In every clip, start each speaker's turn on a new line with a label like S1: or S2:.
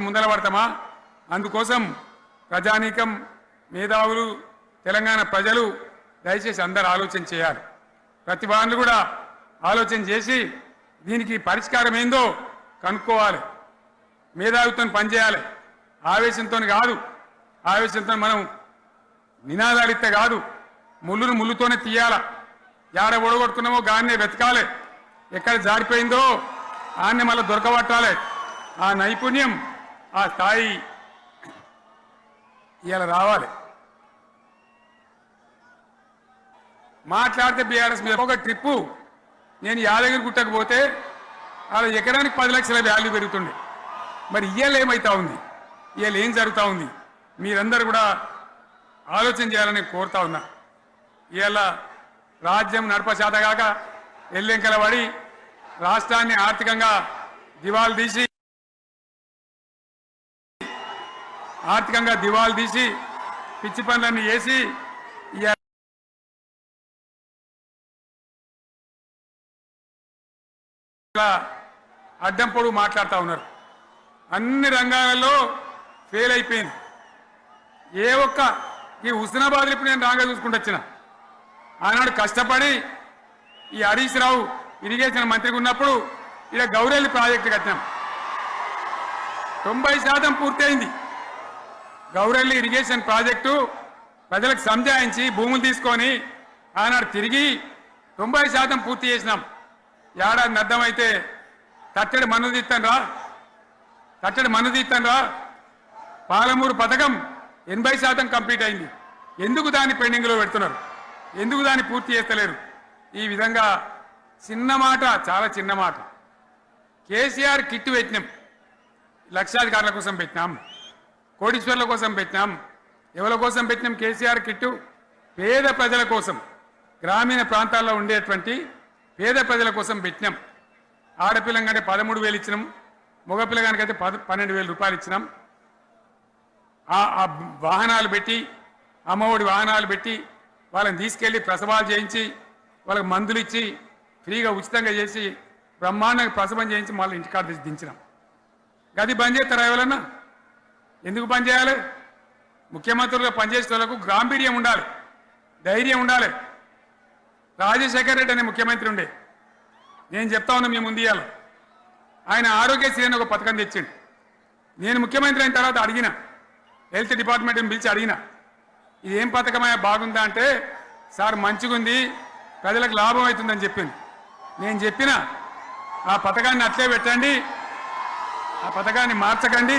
S1: ముందర పడతామా? అందుకోసం ప్రజానీకం మేధావులు తెలంగాణ ప్రజలు దయచేసి అందరు ఆలోచన చేయాలి. ప్రతి కూడా ఆలోచన చేసి దీనికి పరిష్కారం ఏందో కనుక్కోవాలి. మేధావితో పనిచేయాలి. ఆవేశంతో కాదు. ఆవేశంతో మనం నినాదాలు కాదు. ముళ్ళును ముళ్ళుతోనే తీయాల. యాడ ఒడగొట్టుకున్నామో గాన్నే వెతకాలి. ఎక్కడ జారిపోయిందో ఆన్నే మళ్ళీ దొరకబట్టాలి. ఆ నైపుణ్యం ఆ స్థాయి ఇలా రావాలి. మాట్లాడితే బీఆర్ఎస్ మీద ఒక ట్రిప్పు. నేను యాదగిరి గుట్టకపోతే అలా ఎకరానికి పది లక్షల వాల్యూ పెరుగుతుండే. మరి ఇవాళ ఏమవుతా ఉంది? ఇవాళ ఏం జరుగుతూ ఉంది? మీరందరూ కూడా ఆలోచన చేయాలని కోరుతా ఉన్నా. ఇవాళ రాజ్యం నడపశాతగాక ఎల్లెంకల పడి రాష్ట్రాన్ని ఆర్థికంగా దివాలు తీసి ఆర్థికంగా దివాలు తీసి పిచ్చి పనులన్నీ వేసి అడ్డం పొడుగు మాట్లాడుతూ ఉన్నారు. అన్ని రంగాలలో ఫెయిల్ అయిపోయింది. ఏ ఒక్క ఈ హుస్నాబాద్ ఇప్పుడు నేను రాగా చూసుకుంటూ వచ్చిన. ఆనాడు కష్టపడి ఈ హరీష్ రావు ఇరిగేషన్ మంత్రిగా ఉన్నప్పుడు ఇక్కడ గౌరెల్లి ప్రాజెక్టు కట్టినాం. తొంభై శాతం పూర్తయింది. గౌరెల్లి ఇరిగేషన్ ప్రాజెక్టు ప్రజలకు సంజాయించి భూములు తీసుకొని ఆనాడు తిరిగి తొంభై శాతం పూర్తి చేసినాం. ఏడాది అర్థమైతే తట్టడి మన్ను తీస్తాను రా కట్టడి మన్ను తీస్తాను పాలమూరు పథకం ఎనభై శాతం కంప్లీట్ అయింది. ఎందుకు దాన్ని పెండింగ్లో పెడుతున్నారు? ఎందుకు దాన్ని పూర్తి చేస్తలేరు? ఈ విధంగా చిన్న మాట చాలా చిన్న మాట. కేసీఆర్ కిట్టు పెట్టినాం. లక్షాధికారుల కోసం పెట్టినాం. కోటీశ్వర్ల కోసం పెట్టినాం. ఎవరి కోసం పెట్టినాం? KCR kit. పేద ప్రజల కోసం. గ్రామీణ ప్రాంతాల్లో ఉండేటువంటి పేద ప్రజల కోసం పెట్టినాం. ఆడపిల్లంకంటే పదమూడు వేలు ఇచ్చినాం. మగపిల్లగానికైతే పద పన్నెండు వేల రూపాయలు ఇచ్చినాం. ఆ ఆ వాహనాలు పెట్టి అమ్మఒడి వాహనాలు పెట్టి వాళ్ళని తీసుకెళ్ళి ప్రసవాలు చేయించి వాళ్ళకి మందులు ఇచ్చి ఫ్రీగా ఉచితంగా చేసి బ్రహ్మాండంగా ప్రసవం చేయించి మళ్ళీ ఇంటికాడ దించినాం. గది బంద్ చేస్తారా ఎవరన్నా? ఎందుకు పనిచేయాలి చేయాలి? ముఖ్యమంత్రులుగా పనిచేసే వాళ్ళకు గాంభీర్యం ఉండాలి ధైర్యం ఉండాలి. రాజశేఖర్ రెడ్డి అనే ముఖ్యమంత్రి ఉండే. నేను చెప్తా ఉన్నా మీ ముందు ఇవాళ ఆయన ఆరోగ్యశ్రీ అని ఒక పథకం తెచ్చిండు. నేను ముఖ్యమంత్రి అయిన తర్వాత అడిగిన హెల్త్ డిపార్ట్మెంట్ని పిలిచి అడిగిన ఇది ఏం పథకమయ్యా బాగుందా అంటే సార్ మంచిగుంది ప్రజలకు లాభం అవుతుందని చెప్పింది నేను చెప్పిన ఆ పథకాన్ని అట్లే పెట్టండి ఆ పథకాన్ని మార్చకండి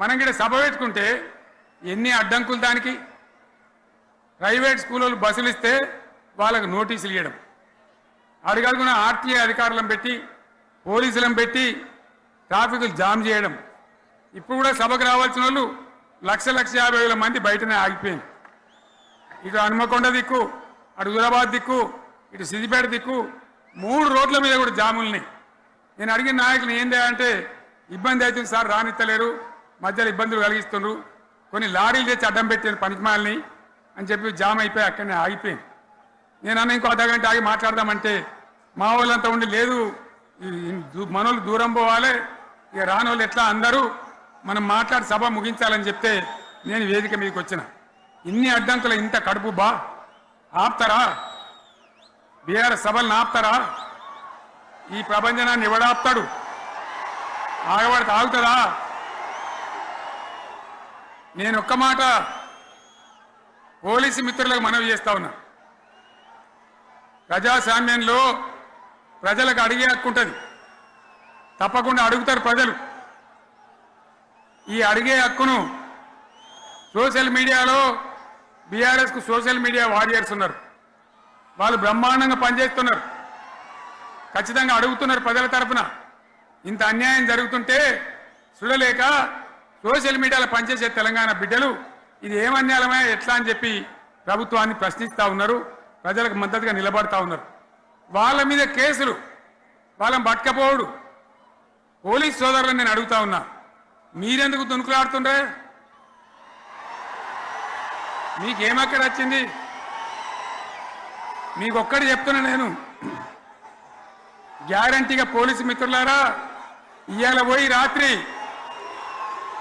S1: మనం కూడా సభ పెట్టుకుంటే ఎన్ని అడ్డంకులు దానికి? ప్రైవేట్ స్కూళ్ళు బస్సులు ఇస్తే వాళ్ళకు నోటీసులు ఇవ్వడం. అడుగడుగున ఆర్టీఏ అధికారులను పెట్టి పోలీసులను పెట్టి ట్రాఫిక్లు జామ్ చేయడం. ఇప్పుడు కూడా సభకు రావాల్సిన వాళ్ళు లక్ష లక్ష యాభై వేల మంది బయటనే ఆగిపోయింది. ఇటు హనుమకొండ దిక్కు అటు హుదరాబాద్ దిక్కు ఇటు సిద్దిపేట దిక్కు మూడు రోడ్ల మీద కూడా జాములున్నాయి. నేను అడిగిన నాయకులు ఏంది అంటే ఇబ్బంది అవుతుంది సార్ రానిత్తలేరు. మధ్యలో ఇబ్బందులు కలిగిస్తున్నారు కొన్ని లారీలు తెచ్చి అడ్డం పెట్టాను పనికిమాలని అని చెప్పి జామ్ అయిపోయి అక్కడనే ఆగిపోయింది. నేను అన్న ఇంకో అర్ధగంట ఆగి మాట్లాడదామంటే మా వాళ్ళంతా ఉండి లేదు మనోళ్ళు దూరం పోవాలి ఇక రానోళ్ళు ఎట్లా అందరూ మనం మాట్లాడి సభ ముగించాలని చెప్తే నేను వేదిక మీదకి వచ్చిన. ఇన్ని అడ్డంకులు ఇంత కడుపు బా. ఆపుతారా? బీఆర్ఎస్ సభలను ఆపుతారా? ఈ ప్రపంచనాన్ని ఎవడాపుతాడు? ఆగబడితే ఆగుతుందా? నేను ఒక్క మాట పోలీసు మిత్రులకు మనవి చేస్తా ఉన్నా. ప్రజాస్వామ్యంలో ప్రజలకు అడిగే హక్కు ఉంటుంది. తప్పకుండా అడుగుతారు ప్రజలు. ఈ అడిగే హక్కును సోషల్ మీడియాలో బీఆర్ఎస్కు సోషల్ మీడియా వారియర్స్ ఉన్నారు. వాళ్ళు బ్రహ్మాండంగా పనిచేస్తున్నారు. ఖచ్చితంగా అడుగుతున్నారు ప్రజల తరఫున ఇంత అన్యాయం జరుగుతుంటే చూడలేక సోషల్ మీడియాలో పనిచేసే తెలంగాణ బిడ్డలు ఇది ఏం ఎట్లా అని చెప్పి ప్రభుత్వాన్ని ప్రశ్నిస్తా ఉన్నారు ప్రజలకు మద్దతుగా నిలబడతా ఉన్నారు. వాళ్ళ మీద కేసులు వాళ్ళని పట్టకపోవడు. పోలీస్ సోదరులను నేను అడుగుతా ఉన్నా మీరెందుకు దునుకులాడుతుండ్రే? మీకేమక్కడ వచ్చింది? మీకు ఒక్కటి చెప్తున్నా నేను. గ్యారంటీగా పోలీసు మిత్రులారా ఇవాళ పోయి రాత్రి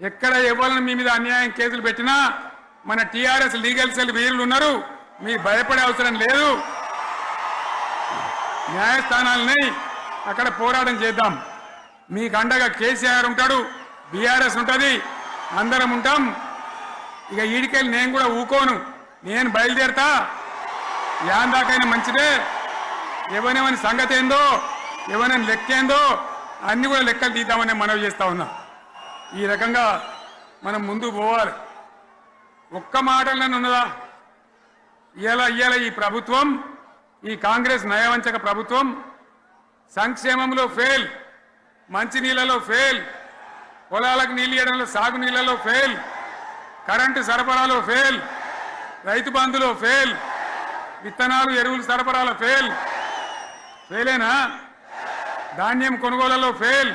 S1: ఎక్కడ ఎవరిని మీ మీద అన్యాయం కేసులు పెట్టినా మన టీఆర్ఎస్ లీగల్ సెల్ వీరులు ఉన్నారు. మీరు భయపడే అవసరం లేదు. న్యాయస్థానాలని అక్కడ పోరాటం చేద్దాం. మీకు అండగా కేసీఆర్ ఉంటాడు బీఆర్ఎస్ ఉంటుంది అందరం ఉంటాం. ఇక ఈడికెళ్ళి నేను కూడా ఊకోను. నేను బయలుదేరతా. యాందాకైనా మంచిదే. ఎవరెవని సంగతి ఏందో ఎవరైనా లెక్క ఏందో అన్ని కూడా లెక్కలు తీద్దామని మనవి చేస్తా ఉన్నా. ఈ రకంగా మనం ముందు పోవాలి. ఒక్క మాటలను ఉన్నదా? ఇలా ఇవాళ ఈ ప్రభుత్వం ఈ కాంగ్రెస్ నయవంచక ప్రభుత్వం సంక్షేమంలో ఫెయిల్ మంచినీళ్ళలో ఫెయిల్ పొలాలకు నీళ్ళు ఇవ్వడంలో సాగు నీళ్ళలో ఫెయిల్ కరెంటు సరఫరాలో ఫెయిల్ రైతు బంధులో ఫెయిల్ విత్తనాలు ఎరువులు సరఫరాలో ఫెయిల్ ఫెయిలేనా ధాన్యం కొనుగోలలో ఫెయిల్